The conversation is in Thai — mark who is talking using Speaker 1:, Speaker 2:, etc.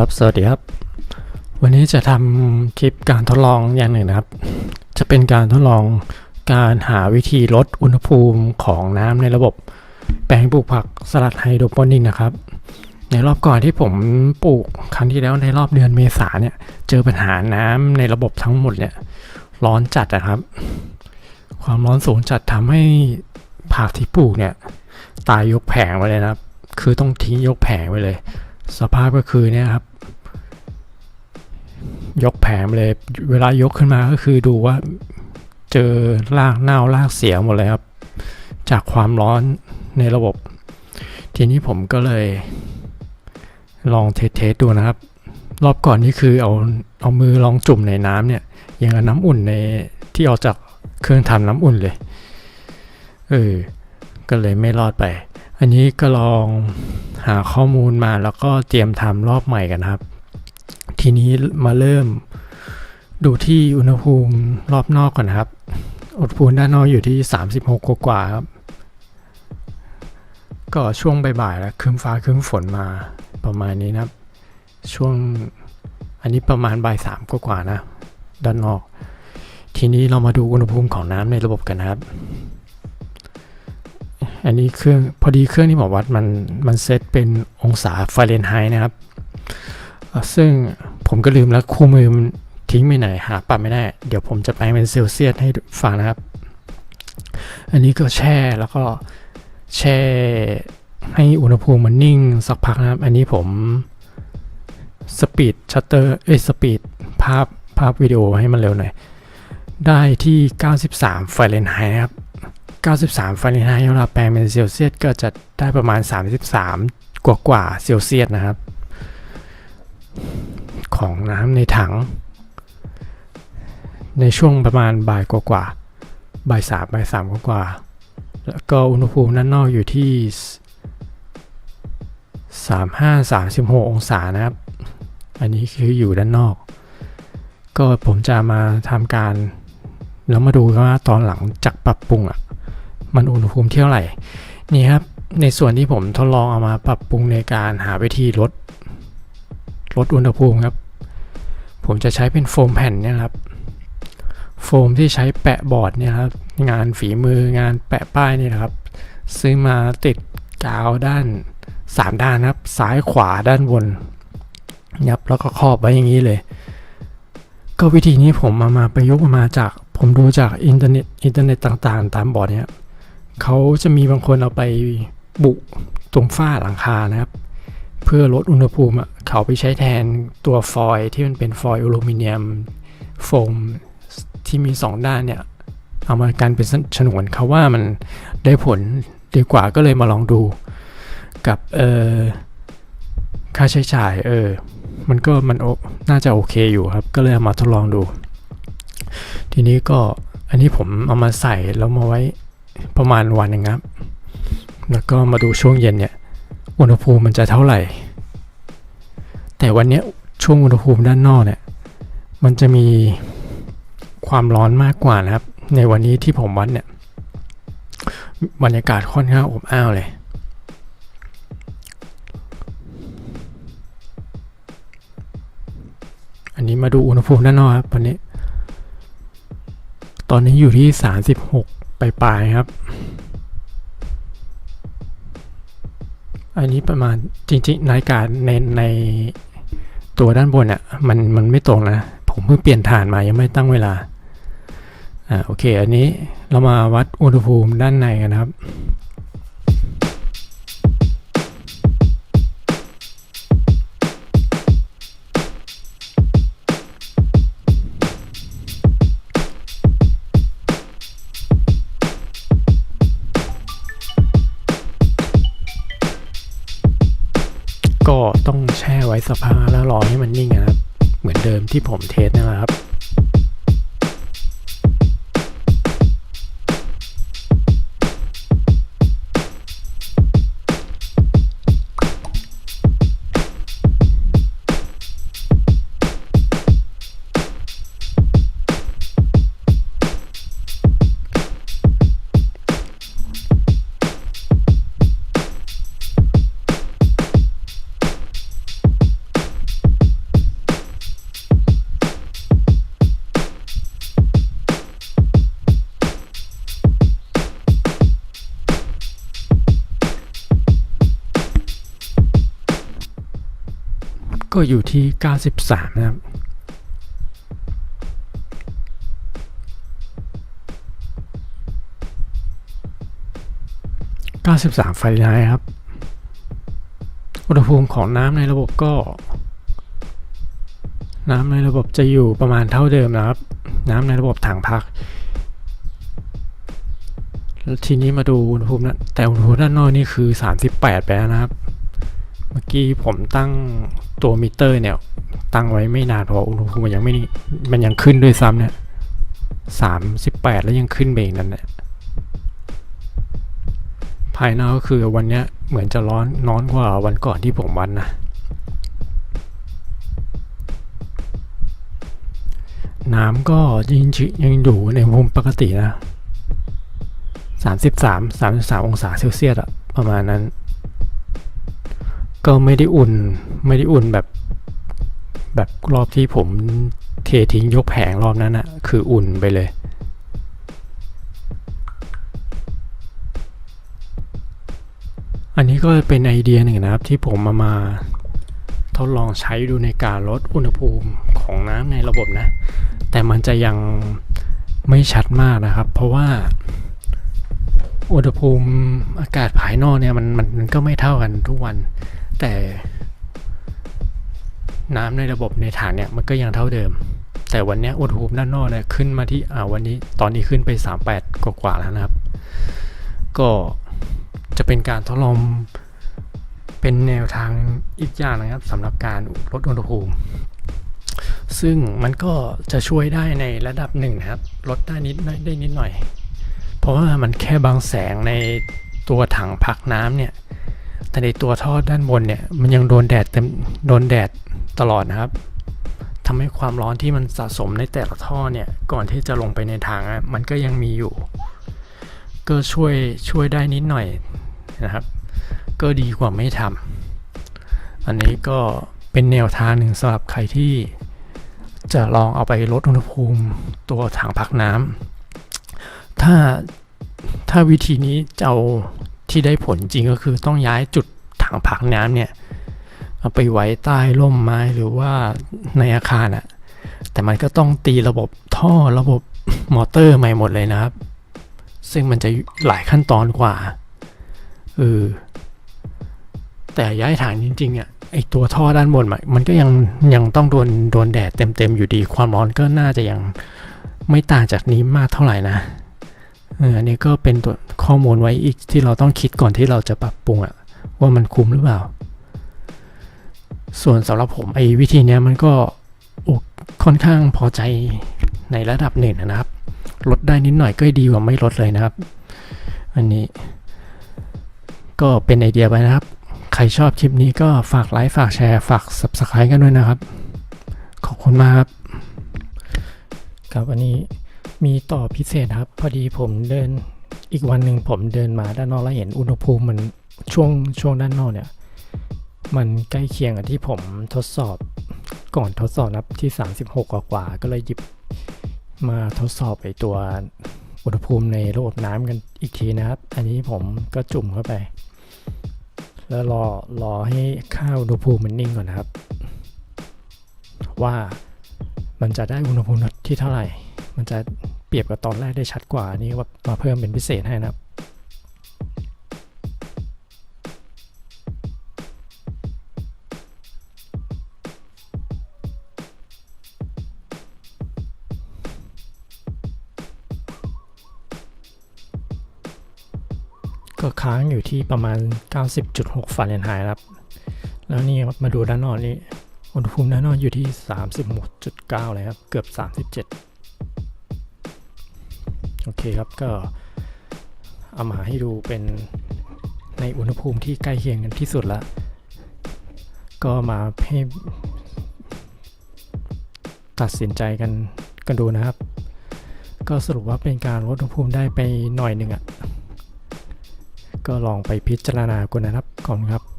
Speaker 1: ครับ สวัสดีครับ วันนี้จะทำคลิปการทดลองอย่างหนึ่งนะครับ จะเป็นการทดลองการหาวิธีลดอุณหภูมิของน้ำในระบบ แปลงปลูกผักสลัดไฮโดรโปนิกนะครับ ในรอบก่อนที่ผมปลูกครั้งที่แล้วในรอบเดือนเมษาเนี่ย เจอปัญหาน้ำในระบบทั้งหมดเนี่ย ร้อนจัดนะครับ ความร้อนสูงจัดทำให้ผักที่ปลูกเนี่ย ตายยกแผงไปเลยนะครับ คือต้องทิ้งยกแผงไปเลย สภาพก็คือเนี่ยครับ ยกแผงไปเลย เวลายกขึ้นมาก็คือดูว่าเจอรากเน่ารากเสียหมดเลยครับ จากความร้อนในระบบ ทีนี้ผมก็เลย ลองเทสดูนะครับ รอบก่อนนี่คือเอาเอามือลองจุ่มในน้ำเนี่ยอย่างน้ำอุ่นในที่ออกจากเครื่องทำน้ำอุ่นเลยเออก็เลยไม่รอดไป อันนี้ก็ลองหาข้อมูลมาแล้วก็เตรียมทำรอบใหม่กันครับ ทีนี้มาเริ่มดูที่อุณหภูมิรอบนอกก่อนครับ อุณหภูมิด้านนอกอยู่ที่ 36กว่าครับ ก็ช่วงบ่ายๆแล้วครึ้มฟ้าครึ้มฝนมาประมาณนี้นะครับ ช่วงอันนี้ประมาณบ่ายสามกว่านะ ด้านนอก ทีนี้เรามาดูอุณหภูมิของน้ำในระบบกันนะครับ อันนี้เครื่องพอดีเครื่องที่หมวัดมันมันเซตเป็นองศาฟาเรนไฮต์นะครับ ซึ่งผมก็ลืมแล้วคู่มือมันทิ้งไปไหนหาปรับไม่ได้ เดี๋ยวผมจะแปลงเป็นเซลเซียสให้ฟังนะครับ อันนี้ก็แช่แล้วก็แช่ให้อุณหภูมิมันนิ่งสักพักนะครับ อันนี้ผมสปีดชัตเตอร์เอ้ยสปีดภาพภาพวิดีโอให้มันเร็วหน่อย ได้ที่ 93ฟาเรนไฮต์ครับ 93ฟาเรนไฮต์เวลาแปลงเป็นเซลเซียสก็จะได้ประมาณ 33 กว่ากว่าเซลเซียสนะครับ ของน้ำในถัง ในช่วงประมาณบ่ายกว่ากว่าบ่ายสามบ่ายสามกว่ากว่าแล้วก็อุณหภูมิด้านนอกอยู่ที่ 35 36 องศานะครับ อันนี้คืออยู่ด้านนอก ก็ผมจะมาทำการแล้วมาดูว่าตอนหลังจากปรับปรุงอะ มันอุณหภูมิเท่าไหร่ นี่ครับ ในส่วนที่ผมทดลองเอามาปรับปรุงในการหาวิธีลดลดอุณหภูมิครับ ผมจะใช้เป็นโฟมแผ่นเนี่ยครับ โฟมที่ใช้แปะบอร์ดเนี่ยครับ งานฝีมืองานแปะป้ายนี่นะครับ ซื้อมาติดกาวด้านสามด้านครับ ซ้ายขวาด้านบนยับแล้วก็ครอบไว้อย่างนี้เลย ก็วิธีนี้ผมมามาประยุกต์มาจาก ผมดูจากอินเทอร์เน็ตอินเทอร์เน็ตต่างๆ ตามบอร์ดเนี่ย เขาจะมีบางคนเอาไปบุตรงฝ้าหลังคานะครับ เพื่อลดอุณหภูมิเขาไปใช้แทนตัวฟอยล์ที่มันเป็นฟอยล์อลูมิเนียมโฟมที่มี 2 ด้านเนี่ย เอามากันเป็นฉนวนเขาว่ามันได้ผลดีกว่าก็เลยมาลองดูกับเออค่าใช้จ่ายเออมันก็มันโอน่าจะโอเคอยู่ครับ ก็เลยเอามาทดลองดู ทีนี้ก็อันนี้ผมเอามาใส่แล้วมาไว้ ประมาณวันนึงครับ แล้วก็มาดูช่วงเย็นเนี่ยอุณหภูมิมันจะเท่าไหร่ แต่วันนี้ช่วงอุณหภูมิด้านนอกเนี่ย มันจะมีความร้อนมากกว่านะครับ ในวันนี้ที่ผมวัดเนี่ยบรรยากาศค่อนข้างอบอ้าวเลย อันนี้มาดูอุณหภูมิด้านนอกครับวันนี้ ตอนนี้อยู่ที่ 36 ปลายๆครับ อันนี้ประมาณจริงๆ นาฬิกาในในตัวด้านบนอะมันมันไม่ตรงนะ ผมเพิ่งเปลี่ยนฐานมายังไม่ตั้งเวลาอ่าโอเค อันนี้เรามาวัดอุณหภูมิด้านในกันนะครับ ก็ต้องแช่ไว้สักพักแล้วรอให้มันนิ่งนะครับ เหมือนเดิมที่ผมเทสนั่นะครับ ก็อยู่ที่ 93 นะครับ 93 ไฟาเรนไฮต์ครับ อุณหภูมิของน้ำในระบบก็ น้ำในระบบจะอยู่ประมาณเท่าเดิมนะครับ น้ำในระบบถังพักทีนี้มาดูอุณหภูมินะแต่อุณหภูมิด้านนอกนี่คือ 38 ไปแล้วนะครับ เมื่อกี้ผมตั้งตัวมิเตอร์เนี่ย ตั้งไว้ไม่นานเพราะอุณหภูมิมันยังไม่นี่มันยังขึ้นด้วยซ้ำเนี่ย38แปดแล้วยังขึ้นเบรกนั่นแหละภายนอกก็คือวันเนี้ยเหมือนจะร้อนน้อนกว่าวันก่อนที่ผมวันนะน้ำก็ยังชิยังอยู่ในมุมปกตินะ 33 33 องศาเซลเซียสอะประมาณนั้น ก็ไม่ได้อุ่นไม่ได้อุ่นแบบแบบรอบที่ผมเททิ้งยกแผงรอบนั้นอะคืออุ่นไปเลย อันนี้ก็เป็นไอเดียหนึ่งนะครับที่ผมมามาทดลองใช้ดูในการลดอุณหภูมิของน้ำในระบบนะ แต่มันจะยังไม่ชัดมากนะครับ เพราะว่าอุณหภูมิอากาศภายนอกเนี่ยมันมันมันก็ไม่เท่ากันทุกวัน แต่น้ำในระบบในถังเนี่ยมันก็ยังเท่าเดิม แต่วันนี้อุณหภูมิด้านนอกเนี่ยขึ้นมาที่อ่าวันนี้ตอนนี้ขึ้นไป 38 กว่าๆแล้วนะครับ ก็จะเป็นการทดลองเป็นแนวทางอีกอย่างนะครับสำหรับการลดอุณหภูมิ ซึ่งมันก็จะช่วยได้ในระดับหนึ่งนะครับ ลดได้นิดได้นิดหน่อย เพราะว่ามันแค่บางแสงในตัวถังพักน้ำเนี่ย แต่ในตัวท่อด้านบนเนี่ยมันยังโดนแดดเต็มโดนแดดตลอดนะครับทำให้ความร้อนที่มันสะสมในแต่ละท่อเนี่ยก่อนที่จะลงไปในถังมันก็ยังมีอยู่ ก็ช่วยช่วยได้นิดหน่อยนะครับ ก็ดีกว่าไม่ทำอันนี้ก็เป็นแนวทางหนึ่งสำหรับใครที่จะลองเอาไปลดอุณหภูมิตัวถังพักน้ำถ้าถ้าวิธีนี้จะเอา ที่ได้ผลจริงก็คือต้องย้ายจุดถังพักน้ำเนี่ยเอาไปไว้ใต้ร่มไม้หรือว่าในอาคารอะแต่มันก็ต้องตีระบบท่อระบบมอเตอร์ใหม่หมดเลยนะครับ ซึ่งมันจะหลายขั้นตอนกว่าเออแต่ย้ายถังจริงๆอะไอตัวท่อด้านบนมันก็ยังยังต้องโดนโดนแดดเต็มๆอยู่ดี ความร้อนก็น่าจะยังไม่ต่างจากนี้มากเท่าไหร่นะ อันนี้ก็เป็นตัวข้อมูลไว้อีกที่เราต้องคิดก่อนที่เราจะปรับปรุงอะว่ามันคุ้มหรือเปล่า ส่วนสำหรับผมไอ้วิธีเนี้ยมันก็ค่อนข้างพอใจในระดับหนึ่งนะครับ ลดได้นิดหน่อยก็ดีกว่าไม่ลดเลยนะครับ อันนี้ก็เป็นไอเดียไปนะครับ ใครชอบคลิปนี้ก็ฝากไลค์ฝากแชร์ฝาก subscribe กันด้วยนะครับ ขอบคุณมากครับ ครับวันนี้ มีต่อพิเศษครับ พอดีผมเดินอีกวันหนึ่งผมเดินมาด้านนอกแล้วเห็นอุณหภูมิมันช่วงช่วงด้านนอกเนี่ย มันใกล้เคียงกับที่ผมทดสอบก่อนทดสอบนับที่ 36 กว่ากว่าก็เลยหยิบมาทดสอบไอตัวอุณหภูมิในระบบน้ำกันอีกทีนะครับ อันนี้ผมก็จุ่มเข้าไป แล้วรอรอให้ค่าอุณหภูมิมันนิ่งก่อนนะครับ ว่ามันจะได้อุณหภูมิที่เท่าไหร่ มันจะ รียบกับตอนแรกได้ชัดกว่านี้ว่ามาเพิ่มเป็นพิเศษให้นะครับก็ค้างอยู่ที่ประมาณ 90.6 ฟาเรนไฮต์ครับ แล้วนี่มาดูด้านนอกนี่ อุณหภูมิด้านนอกอยู่ที่ 36.9 เลยครับ เกือบ 37 เคครับก็เอามาให้ดูเป็นในอุณหภูมิที่ใกล้เคียงกันที่สุดละ ก็มาให้ตัดสินใจกันกันดูนะครับ ก็สรุปว่าเป็นการลดอุณหภูมิได้ไปหน่อยหนึ่งอะ่ะ ก็ลองไปพิจารณากันนะครับขอบคุณครับ